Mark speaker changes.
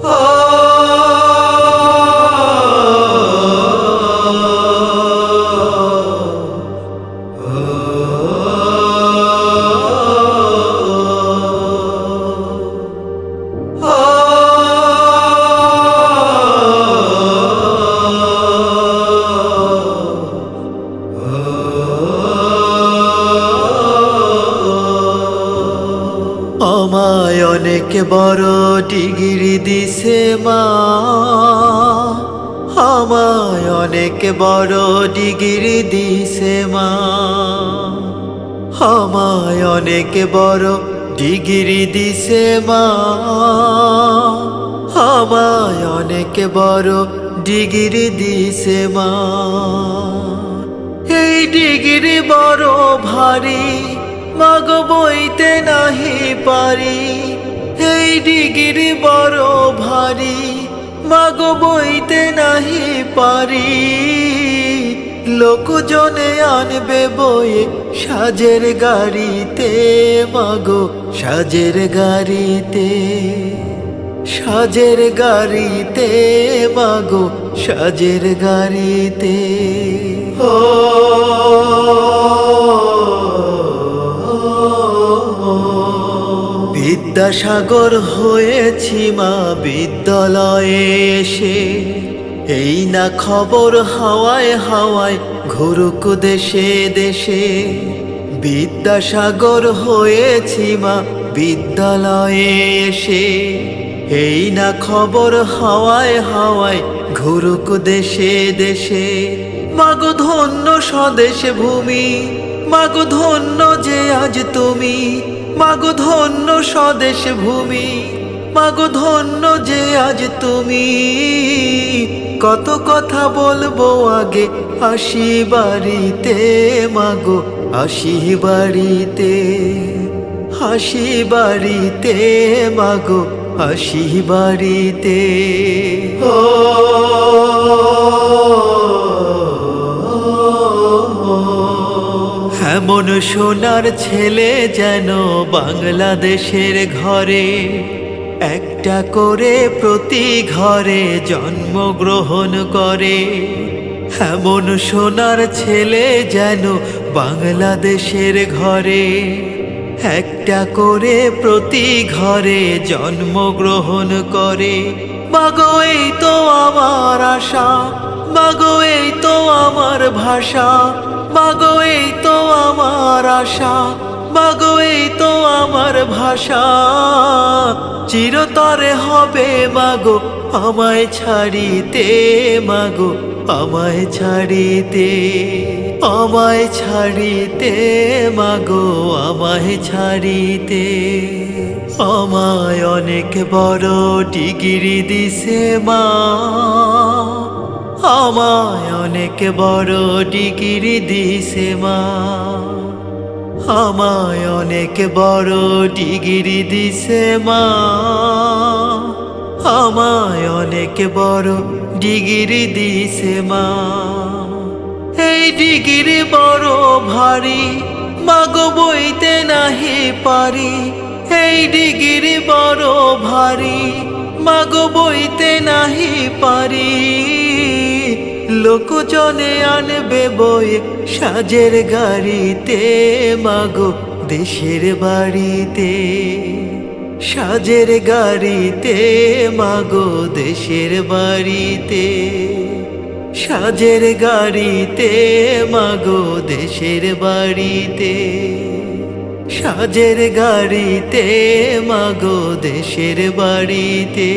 Speaker 1: Oh. আমায় অনেক বড় ডিগ্রি দিছে মা। আমায় অনেক বড় ডিগ্রি দিছে মা। আমায় অনেক বড় ডিগ্রি দিছে মা। আমায় অনেক বড় ডিগ্রি দিছে মা। এই ডিগ্রি বড় ভারী। মাগ বইতে নাহি পারি। এই ডিগ্রি বড় ভারী, মাগ বইতে নাহি পারি। লোকজনে আনবে বয়ে সাজের গাড়িতে, মাগো সাজের গাড়িতে। সাজের গাড়িতে, মাগো সাজের গাড়িতে। ও বিদ্যাসাগর হয়েছি মা বিদ্যালয়ে এসে। এই না খবর হাওয়ায় হাওয়ায় ঘুরুক দেশে দেশে। বিদ্যাসাগর হয়েছি মা বিদ্যালয়ে এসে। এই না খবর হাওয়ায় হাওয়ায় ঘুরুক দেশে দেশে। মাগো ধন্য স্বদেশ ভূমি, মাগো ধন্য যে আজ তুমি। মাগো ধন্য স্বদেশ ভূমি, মাগো ধন্য যে আজ তুমি। কত কথা বলব আগে আসি বাড়িতে, মাগো আসি বাড়িতে। হাসি বাড়িতে, মাগো হাসি বাড়িতে। সোনার ছেলে যেন বাংলাদেশের ঘরে, একটা করে প্রতি ঘরে জন্মগ্রহণ করে। এমন সোনার ছেলে যেন বাংলাদেশের ঘরে, একটা করে প্রতি ঘরে জন্মগ্রহণ করে। মাগো, এই তো আমার আশা, মাগো, এই তো আমার ভাষা। মাগো এই তো আমার আশা। মাগো এই তো আমার ভাষা। চিরতরে হবে মাগো আমায় ছাড়িতে মাগো আমায় ছাড়িতে আমায় ছাড়িতে মাগো আমায় ছাড়িতে। আমায় অনেক বড় ডিগিরি দিছে মা। আমায় অনেক বড় ডিগ্রি দিছে মা। আমায় অনেক বড় ডিগ্রি দিছে মা। আমায় অনেক বড় ডিগ্রি দিছে মা। এই ডিগ্রি বড় ভারী, মাগো বইতে নাহি পারি। এই ডিগ্রি বড় ভারী, মাগো বইতে নাহি পারি। লোকজনে আনবে বয়ে সাজের গাড়িতে, মাগো দেশের বাড়িতে। সাজের গাড়িতে, মাগো দেশের বাড়িতে। সাজের গাড়িতে, মাগো দেশের বাড়িতে। সাজের গাড়িতে, মাগো দেশের বাড়িতে।